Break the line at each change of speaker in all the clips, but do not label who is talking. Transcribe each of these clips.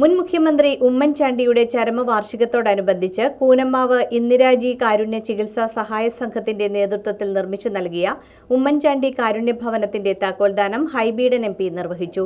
മുൻ മുഖ്യമന്ത്രി ഉമ്മൻചാണ്ടിയുടെ ചരമവാർഷികത്തോടനുബന്ധിച്ച് കൂനമ്മാവ് ഇന്ദിരാജി കാരുണ്യ ചികിത്സാ സഹായ സംഘത്തിന്റെ നേതൃത്വത്തിൽ നിർമ്മിച്ചു നൽകിയ ഉമ്മൻചാണ്ടി കാരുണ്യ ഭവനത്തിന്റെ താക്കോൽദാനം ഹൈബീഡൻ എം നിർവഹിച്ചു.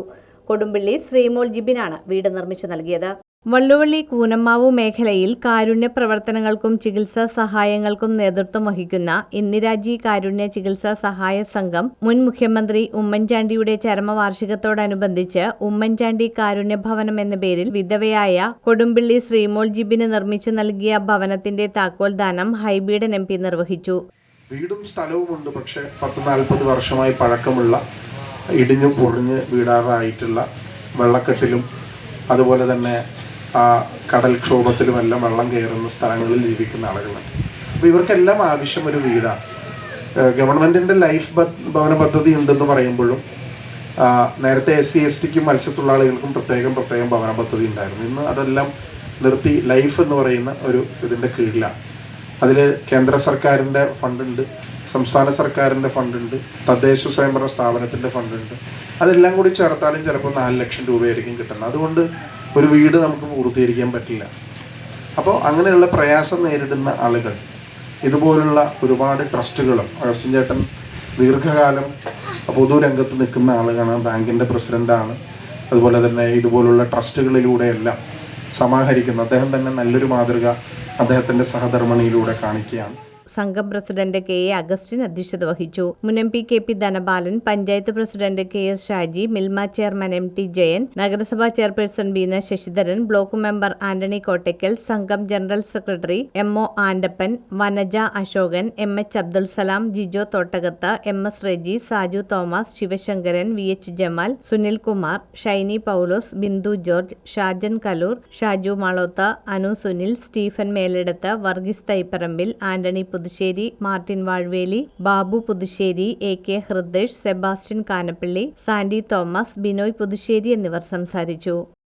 കൊടുമ്പിള്ളി ശ്രീമോൾ ജിബിനാണ് വീട് നിർമ്മിച്ചു നൽകിയത്. വള്ളുവള്ളി കൂനമ്മാവു മേഖലയിൽ കാരുണ്യ പ്രവർത്തനങ്ങൾക്കും ചികിത്സാ സഹായങ്ങൾക്കും നേതൃത്വം വഹിക്കുന്ന ഇന്ദിരാജി കാരുണ്യ ചികിത്സാ സഹായ സംഘം മുൻ മുഖ്യമന്ത്രി ഉമ്മൻചാണ്ടിയുടെ ചരമവാർഷികത്തോടനുബന്ധിച്ച് ഉമ്മൻചാണ്ടി കാരുണ്യ ഭവനം എന്ന പേരിൽ വിധവയായ കൊടുമ്പിള്ളി ശ്രീമോൾ ജിബിന് നിർമ്മിച്ചു നൽകിയ ഭവനത്തിന്റെ താക്കോൽ ദാനം ഹൈബീഡൻ എം പി നിർവഹിച്ചു.
വീടും സ്ഥലവും ഉണ്ട് പക്ഷെ പത്ത് നാൽപ്പത് വർഷമായി പഴക്കമുള്ള ഇടിഞ്ഞു പൊറിഞ്ഞ് വീടാറായിട്ടുള്ള വെള്ളക്കെട്ടിലും അതുപോലെ തന്നെ ആ കടൽക്ഷോഭത്തിലുമെല്ലാം വെള്ളം കയറുന്ന സ്ഥലങ്ങളിൽ ജീവിക്കുന്ന ആളുകളാണ്. അപ്പോൾ ഇവർക്കെല്ലാം ആവശ്യം ഒരു വീടാണ്. ഗവൺമെന്റിന്റെ ലൈഫ് ഭവന പദ്ധതി ഉണ്ടെന്ന് പറയുമ്പോഴും നേരത്തെ എസ് സി എസ് ടിക്കും മത്സ്യത്തൊഴിലാളികൾക്കും പ്രത്യേകം പ്രത്യേകം ഭവന പദ്ധതി ഉണ്ടായിരുന്നു. ഇന്ന് അതെല്ലാം നിർത്തി ലൈഫ് എന്ന് പറയുന്ന ഒരു ഇതിന്റെ കീഴിലാണ്. അതിൽ കേന്ദ്ര സർക്കാരിന്റെ ഫണ്ടുണ്ട് സംസ്ഥാന സർക്കാരിന്റെ ഫണ്ടുണ്ട് തദ്ദേശ സ്വയംഭരണ സ്ഥാപനത്തിന്റെ ഫണ്ടുണ്ട്. അതെല്ലാം കൂടി ചേർത്താലും ചിലപ്പോൾ നാല് ലക്ഷം രൂപയായിരിക്കും കിട്ടുന്നത്. അതുകൊണ്ട് ഒരു വീട് നമുക്ക് പൂർത്തീകരിക്കാൻ പറ്റില്ല. അപ്പോൾ അങ്ങനെയുള്ള പ്രയാസം നേരിടുന്ന ആളുകൾ ഇതുപോലുള്ള ഒരുപാട് ട്രസ്റ്റുകളും അഗസ്റ്റിൻ ചേട്ടൻ ദീർഘകാലം പൊതുരംഗത്ത് നിൽക്കുന്ന ആളുകളാണ് ബാങ്കിന്റെ പ്രസിഡന്റാണ് അതുപോലെ തന്നെ ഇതുപോലുള്ള ട്രസ്റ്റുകളിലൂടെയെല്ലാം സമാഹരിക്കുന്ന. അദ്ദേഹം തന്നെ നല്ലൊരു മാതൃക അദ്ദേഹത്തിന്റെ സഹധർമ്മിണിയിലൂടെ കാണിക്കുകയാണ്.
സംഘം പ്രസിഡന്റ് കെ എ അഗസ്റ്റിൻ അധ്യക്ഷത വഹിച്ചു. M P K P Dhanapalan panchayat president K S Shaji Milma chairman M T Jayan നഗരസഭാ chairperson Beena Sasidharan block member Antony Kottakkal സംഘം general secretary M O Andappan Vanaja Ashokan M H Abdul Salam Jijo Thottakath M S Reji Saju Thomas Sivasankaran V H Jamal Sunil Kumar Shiny Paulose Bindu George Shajan Kaloor Shaju Maloth Anu Sunil Stephen Meledath Varghese Thaiparambil Antony Puthussery Martin Vazhveli Babu Puthussery A K Hridesh Sebastian Kanappally Sandy Thomas Binoy Puthussery എന്നിവർ സംസാരിച്ചു.